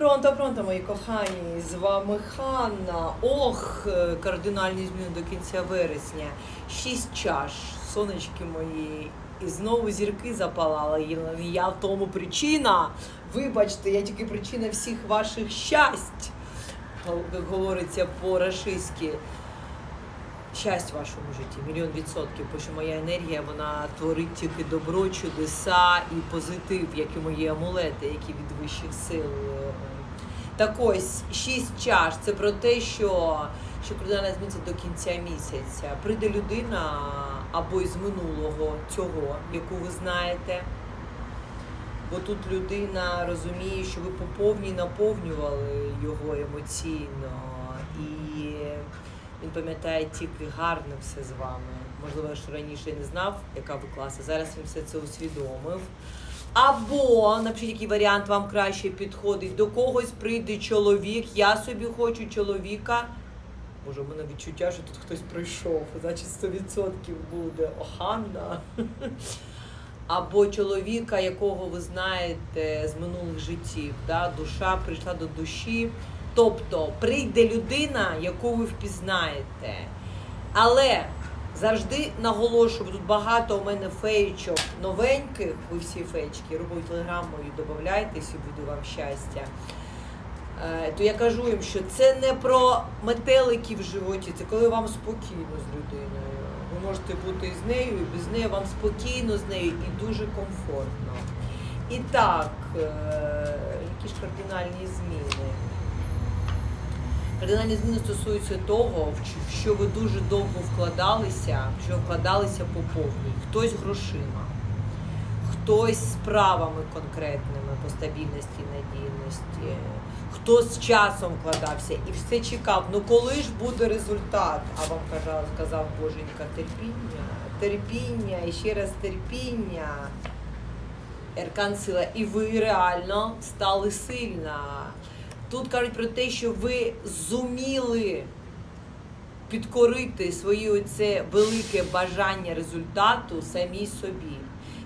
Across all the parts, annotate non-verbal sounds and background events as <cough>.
Пронто, пронто, мої кохані, з вами Ханна. Ох, е, кардинальні зміни до кінця вересня. Шість чаш, сонечки мої. І знову зірки запалали. Я в тому причина. Вибачте, я тільки причина всіх ваших щасть, як говориться по-рашистськи. Щастя вашому житті, мільйон відсотків, бо що моя енергія вона творить тільки добро, чудеса і позитив, як і мої амулети, які від вищих сил. Так ось шість чаш. Це про те, що, що кардинальна зміниться до кінця місяця. Прийде людина або із минулого цього, яку ви знаєте. Бо тут людина розуміє, що ви поповні наповнювали його емоційно, пам'ятає тільки гарне все з вами. Можливо, що раніше не знав, яка ви класа. Зараз він все це усвідомив. Або, напишіть, який варіант вам краще підходить. До когось прийде чоловік, я собі хочу чоловіка. Боже, у мене відчуття, що тут хтось прийшов, значить 100% буде Оханна. <laughs> Або чоловіка, якого ви знаєте з минулих життів. Да? Душа прийшла до душі. Тобто прийде людина, яку ви впізнаєте. Але завжди наголошую, тут багато у мене феєчок новеньких, ви всі феєчки, робіть телеграмою, додавайтесь і буде вам щастя. Е, То я кажу їм, що це не про метелики в животі, це коли вам спокійно з людиною. Ви можете бути з нею, і без неї вам спокійно з нею і дуже комфортно. І так, е, які ж кардинальні зміни? Кардинальні зміни стосуються того, в що- ви дуже довго вкладалися, в що вкладалися по повній. Хтось грошима, хтось справами конкретними по стабільності надійності, хтось з часом вкладався і все чекав. Ну коли ж буде результат? А вам казав, сказав Боженька, терпіння, терпіння і ще раз терпіння. Еркан сила, і ви реально стали сильна. Тут кажуть про те, що ви зуміли підкорити своє оце велике бажання результату самій собі.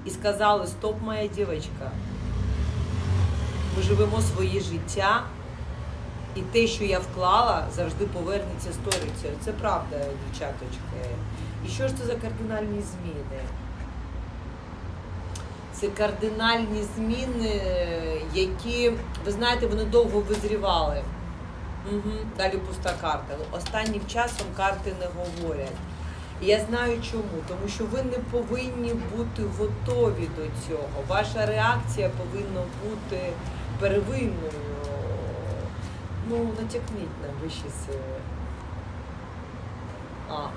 І сказали: Стоп, моя дівчинка, ми живемо своє життя, і те, що я вклала, завжди повернеться сторицею. Це правда, дівчаточки. І що ж це за кардинальні зміни? Це кардинальні зміни, які, ви знаєте, вони довго визрівали. Угу. Далі пуста карта. Останнім часом карти не говорять. Я знаю чому, тому що ви не повинні бути готові до цього. Ваша реакція повинна бути первинною. Ну, натякніть на вищі сили.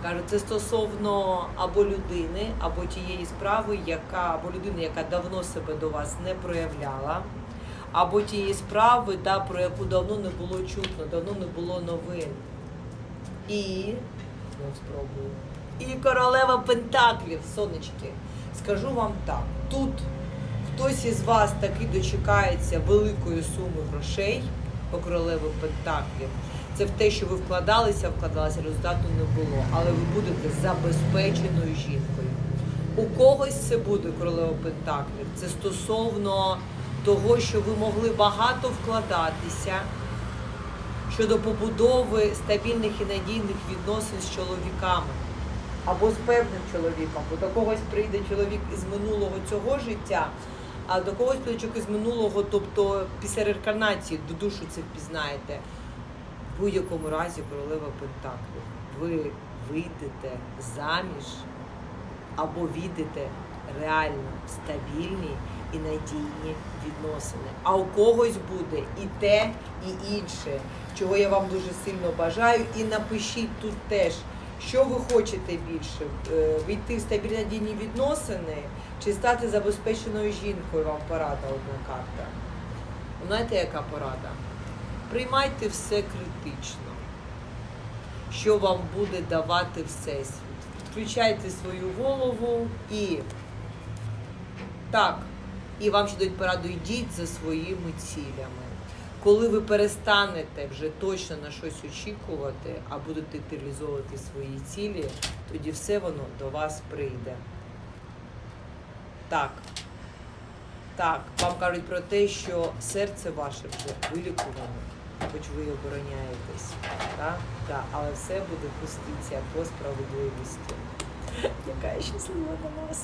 Кажуть, це стосовно або людини, або тієї справи, яка або людини, яка давно себе до вас не проявляла, або тієї справи, да, про яку давно не було чутно, давно не було новин. І ну, спробую. І королева Пентаклів, сонечки. Скажу вам так: тут хтось із вас таки дочекається великої суми грошей по королеві Пентаклів. Це в те, що ви вкладалися, вкладалися, результату не було. Але ви будете забезпеченою жінкою. У когось це буде королева Пентаклів. Це стосовно того, що ви могли багато вкладатися щодо побудови стабільних і надійних відносин з чоловіками. Або з певним чоловіком, бо до когось прийде чоловік із минулого цього життя, а до когось чоловік із минулого, тобто після реінкарнації, до душу це впізнаєте. В будь-якому разі королева Пентаклів. Ви вийдете заміж або відете реально стабільні і надійні відносини. А у когось буде і те, і інше, чого я вам дуже сильно бажаю. І напишіть тут теж, що ви хочете більше: Е, війти в стабільні надійні відносини чи стати забезпеченою жінкою. Вам порада одна карта. Знаєте, яка порада? Приймайте все критично, що вам буде давати Всесвіт. Включайте свою голову і так, і вам ще дають пораду, йдіть за своїми цілями. Коли ви перестанете вже точно на щось очікувати, а будете реалізовувати свої цілі, тоді все воно до вас прийде. Так. Так, вам кажуть про те, що серце ваше вже вилікуване, хоч ви обороняєтесь. Так? Так, але все буде пуститься по справедливості. <laughs> Яка щаслива до вас.